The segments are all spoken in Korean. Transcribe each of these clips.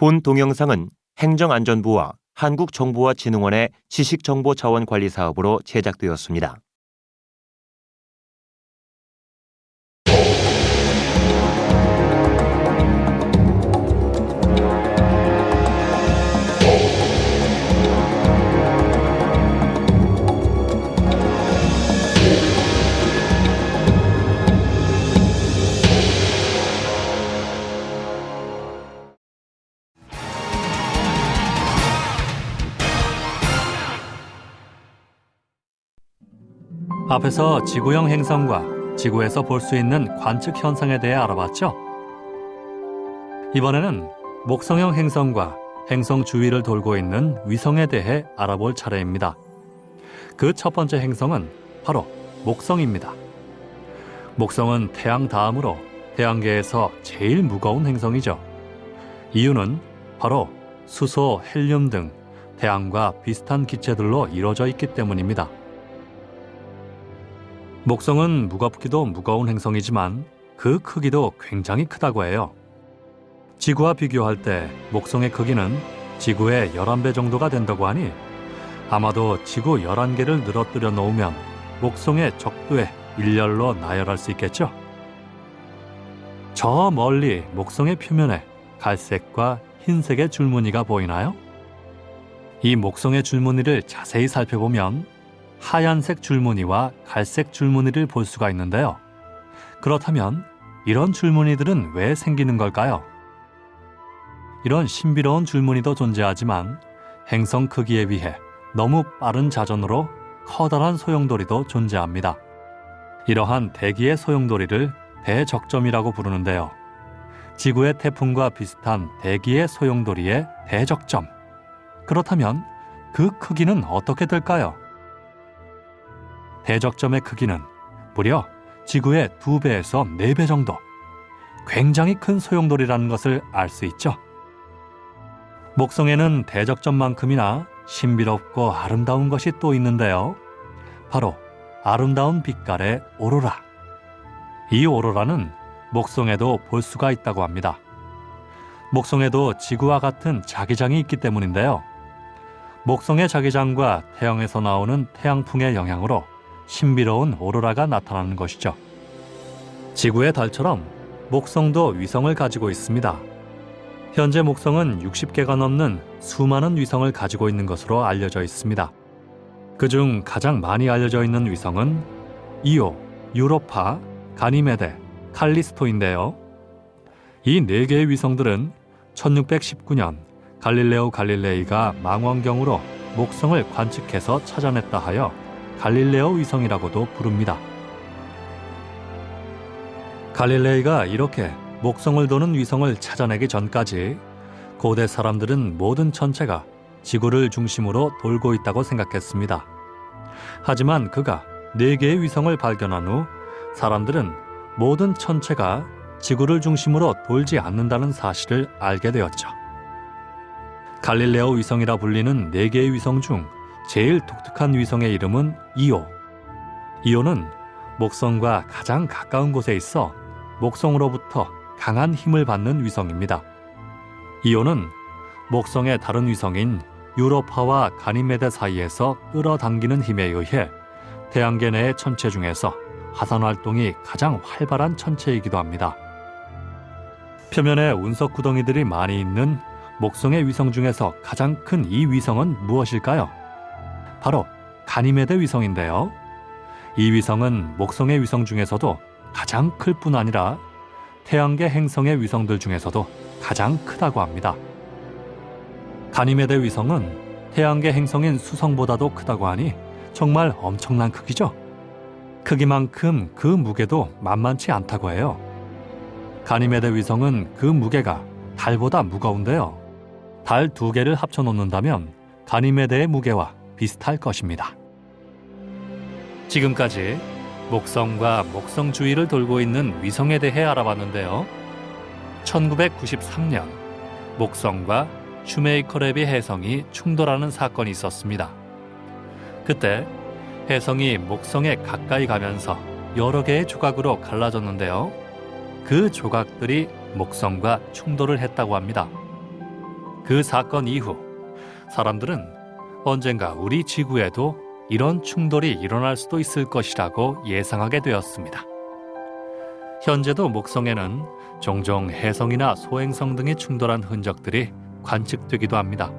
본 동영상은 행정안전부와 한국정보와진흥원의 지식정보자원 관리 사업으로 제작되었습니다. 앞에서 지구형 행성과 지구에서 볼 수 있는 관측 현상에 대해 알아봤죠? 이번에는 목성형 행성과 행성 주위를 돌고 있는 위성에 대해 알아볼 차례입니다. 그 첫 번째 행성은 바로 목성입니다. 목성은 태양 다음으로 태양계에서 제일 무거운 행성이죠. 이유는 바로 수소, 헬륨 등 태양과 비슷한 기체들로 이루어져 있기 때문입니다. 목성은 무겁기도 무거운 행성이지만 그 크기도 굉장히 크다고 해요. 지구와 비교할 때 목성의 크기는 지구의 11배 정도가 된다고 하니 아마도 지구 11개를 늘어뜨려 놓으면 목성의 적도에 일렬로 나열할 수 있겠죠? 저 멀리 목성의 표면에 갈색과 흰색의 줄무늬가 보이나요? 이 목성의 줄무늬를 자세히 살펴보면 하얀색 줄무늬와 갈색 줄무늬를 볼 수가 있는데요. 그렇다면 이런 줄무늬들은 왜 생기는 걸까요? 이런 신비로운 줄무늬도 존재하지만 행성 크기에 비해 너무 빠른 자전으로 커다란 소용돌이도 존재합니다. 이러한 대기의 소용돌이를 대적점이라고 부르는데요. 지구의 태풍과 비슷한 대기의 소용돌이의 대적점. 그렇다면 그 크기는 어떻게 될까요? 대적점의 크기는 무려 지구의 두 배에서 네배 정도. 굉장히 큰 소용돌이라는 것을 알 수 있죠. 목성에는 대적점만큼이나 신비롭고 아름다운 것이 또 있는데요. 바로 아름다운 빛깔의 오로라. 이 오로라는 목성에도 볼 수가 있다고 합니다. 목성에도 지구와 같은 자기장이 있기 때문인데요. 목성의 자기장과 태양에서 나오는 태양풍의 영향으로 신비로운 오로라가 나타나는 것이죠. 지구의 달처럼 목성도 위성을 가지고 있습니다. 현재 목성은 60개가 넘는 수많은 위성을 가지고 있는 것으로 알려져 있습니다. 그중 가장 많이 알려져 있는 위성은 이오, 유로파, 가니메데, 칼리스토인데요. 이 네 개의 위성들은 1619년 갈릴레오 갈릴레이가 망원경으로 목성을 관측해서 찾아냈다 하여 갈릴레오 위성이라고도 부릅니다. 갈릴레이가 이렇게 목성을 도는 위성을 찾아내기 전까지 고대 사람들은 모든 천체가 지구를 중심으로 돌고 있다고 생각했습니다. 하지만 그가 네 개의 위성을 발견한 후 사람들은 모든 천체가 지구를 중심으로 돌지 않는다는 사실을 알게 되었죠. 갈릴레오 위성이라 불리는 네 개의 위성 중 제일 독특한 위성의 이름은 이오. 이오는 목성과 가장 가까운 곳에 있어 목성으로부터 강한 힘을 받는 위성입니다. 이오는 목성의 다른 위성인 유로파와 가니메데 사이에서 끌어당기는 힘에 의해 태양계 내의 천체 중에서 화산 활동이 가장 활발한 천체이기도 합니다. 표면에 운석 구덩이들이 많이 있는 목성의 위성 중에서 가장 큰 이 위성은 무엇일까요? 바로 가니메데 위성인데요. 이 위성은 목성의 위성 중에서도 가장 클 뿐 아니라 태양계 행성의 위성들 중에서도 가장 크다고 합니다. 가니메데 위성은 태양계 행성인 수성보다도 크다고 하니 정말 엄청난 크기죠. 크기만큼 그 무게도 만만치 않다고 해요. 가니메데 위성은 그 무게가 달보다 무거운데요. 달 두 개를 합쳐 놓는다면 가니메데의 무게와 비슷할 것입니다. 지금까지 목성과 목성 주위를 돌고 있는 위성에 대해 알아봤는데요. 1993년 목성과 슈메이커랩의 해성이 충돌하는 사건이 있었습니다. 그때 해성이 목성에 가까이 가면서 여러 개의 조각으로 갈라졌는데요. 그 조각들이 목성과 충돌을 했다고 합니다. 그 사건 이후 사람들은 언젠가 우리 지구에도 이런 충돌이 일어날 수도 있을 것이라고 예상하게 되었습니다. 현재도 목성에는 종종 해성이나 소행성 등이 충돌한 흔적들이 관측되기도 합니다.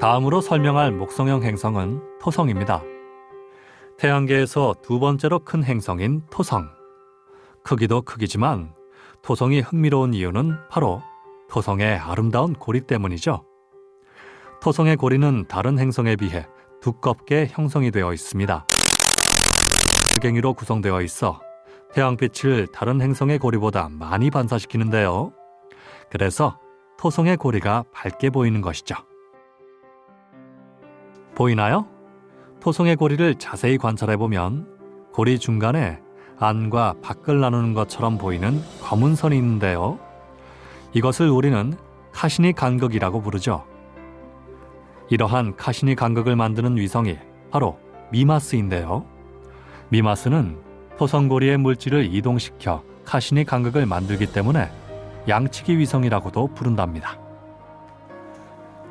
다음으로 설명할 목성형 행성은 토성입니다. 태양계에서 두 번째로 큰 행성인 토성. 크기도 크기지만 토성이 흥미로운 이유는 바로 토성의 아름다운 고리 때문이죠. 토성의 고리는 다른 행성에 비해 두껍게 형성이 되어 있습니다. 주갱이로 구성되어 있어 태양빛을 다른 행성의 고리보다 많이 반사시키는데요. 그래서 토성의 고리가 밝게 보이는 것이죠. 보이나요? 토성의 고리를 자세히 관찰해 보면 고리 중간에 안과 밖을 나누는 것처럼 보이는 검은 선이 있는데요. 이것을 우리는 카시니 간극이라고 부르죠. 이러한 카시니 간극을 만드는 위성이 바로 미마스인데요. 미마스는 토성고리의 물질을 이동시켜 카시니 간극을 만들기 때문에 양치기 위성이라고도 부른답니다.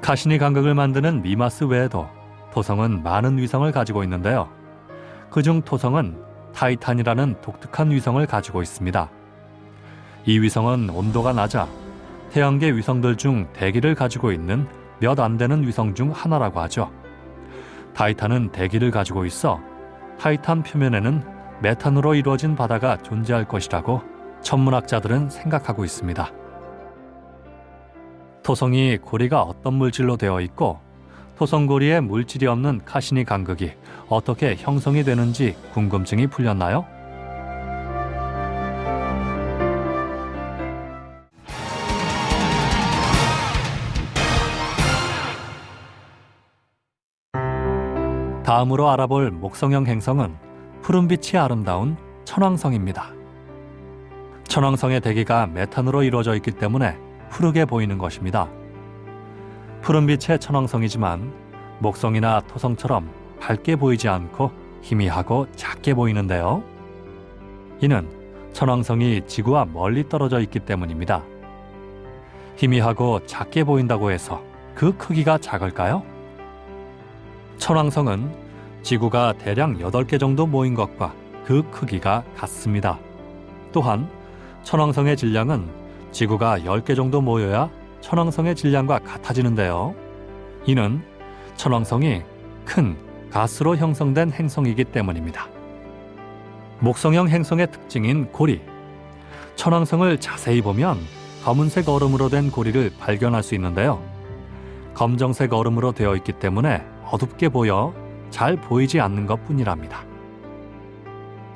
카시니 간극을 만드는 미마스 외에도 토성은 많은 위성을 가지고 있는데요. 그중 토성은 타이탄이라는 독특한 위성을 가지고 있습니다. 이 위성은 온도가 낮아 태양계 위성들 중 대기를 가지고 있는 몇 안 되는 위성 중 하나라고 하죠. 타이탄은 대기를 가지고 있어 타이탄 표면에는 메탄으로 이루어진 바다가 존재할 것이라고 천문학자들은 생각하고 있습니다. 토성이 고리가 어떤 물질로 되어 있고 토성고리에 물질이 없는 카시니 간극이 어떻게 형성이 되는지 궁금증이 풀렸나요? 다음으로 알아볼 목성형 행성은 푸른빛이 아름다운 천왕성입니다. 천왕성의 대기가 메탄으로 이루어져 있기 때문에 푸르게 보이는 것입니다. 푸른빛의 천왕성이지만 목성이나 토성처럼 밝게 보이지 않고 희미하고 작게 보이는데요. 이는 천왕성이 지구와 멀리 떨어져 있기 때문입니다. 희미하고 작게 보인다고 해서 그 크기가 작을까요? 천왕성은 지구가 대략 8개 정도 모인 것과 그 크기가 같습니다. 또한 천왕성의 질량은 지구가 10개 정도 모여야 천왕성의 질량과 같아지는데요. 이는 천왕성이 큰 가스로 형성된 행성이기 때문입니다. 목성형 행성의 특징인 고리. 천왕성을 자세히 보면 검은색 얼음으로 된 고리를 발견할 수 있는데요. 검정색 얼음으로 되어 있기 때문에 어둡게 보여 잘 보이지 않는 것 뿐이랍니다.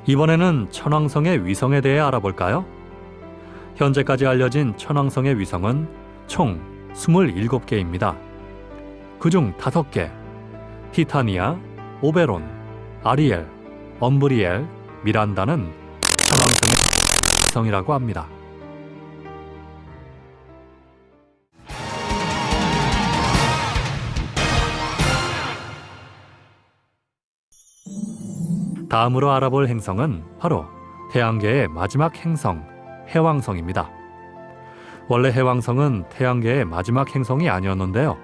이번에는 천왕성의 위성에 대해 알아볼까요? 현재까지 알려진 천왕성의 위성은 총 27개입니다. 그중 5개, 티타니아, 오베론, 아리엘, 엄브리엘, 미란다는 천왕성의 위성이라고 합니다. 다음으로 알아볼 행성은 바로 태양계의 마지막 행성, 해왕성입니다. 원래 해왕성은 태양계의 마지막 행성이 아니었는데요.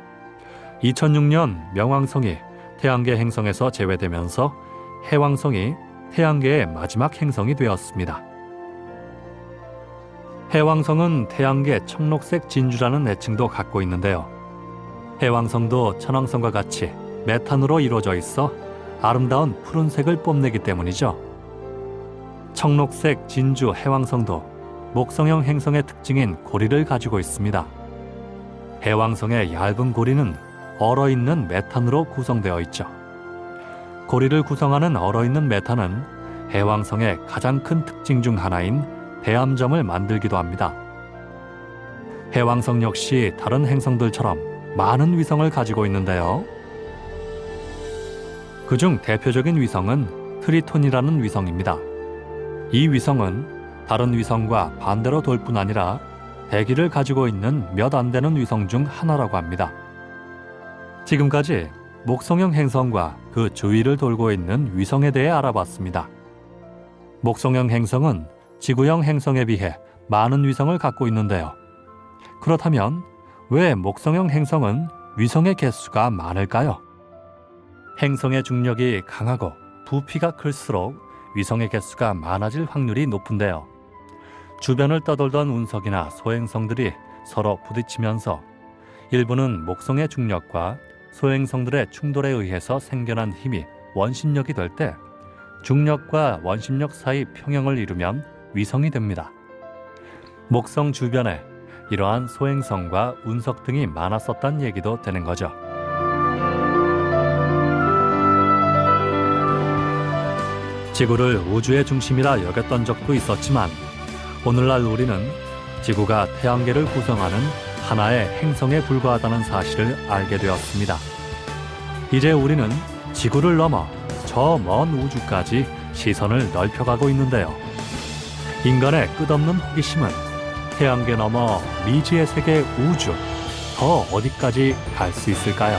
2006년 명왕성이 태양계 행성에서 제외되면서 해왕성이 태양계의 마지막 행성이 되었습니다. 해왕성은 태양계 청록색 진주라는 애칭도 갖고 있는데요. 해왕성도 천왕성과 같이 메탄으로 이루어져 있어 아름다운 푸른색을 뽐내기 때문이죠. 청록색 진주 해왕성도 목성형 행성의 특징인 고리를 가지고 있습니다. 해왕성의 얇은 고리는 얼어있는 메탄으로 구성되어 있죠. 고리를 구성하는 얼어있는 메탄은 해왕성의 가장 큰 특징 중 하나인 대암점을 만들기도 합니다. 해왕성 역시 다른 행성들처럼 많은 위성을 가지고 있는데요. 그중 대표적인 위성은 트리톤이라는 위성입니다. 이 위성은 다른 위성과 반대로 돌 뿐 아니라 대기를 가지고 있는 몇 안 되는 위성 중 하나라고 합니다. 지금까지 목성형 행성과 그 주위를 돌고 있는 위성에 대해 알아봤습니다. 목성형 행성은 지구형 행성에 비해 많은 위성을 갖고 있는데요. 그렇다면 왜 목성형 행성은 위성의 개수가 많을까요? 행성의 중력이 강하고 부피가 클수록 위성의 개수가 많아질 확률이 높은데요. 주변을 떠돌던 운석이나 소행성들이 서로 부딪히면서 일부는 목성의 중력과 소행성들의 충돌에 의해서 생겨난 힘이 원심력이 될 때 중력과 원심력 사이 평형을 이루면 위성이 됩니다. 목성 주변에 이러한 소행성과 운석 등이 많았었단 얘기도 되는 거죠. 지구를 우주의 중심이라 여겼던 적도 있었지만 오늘날 우리는 지구가 태양계를 구성하는 하나의 행성에 불과하다는 사실을 알게 되었습니다. 이제 우리는 지구를 넘어 저 먼 우주까지 시선을 넓혀가고 있는데요. 인간의 끝없는 호기심은 태양계 넘어 미지의 세계 우주 더 어디까지 갈 수 있을까요?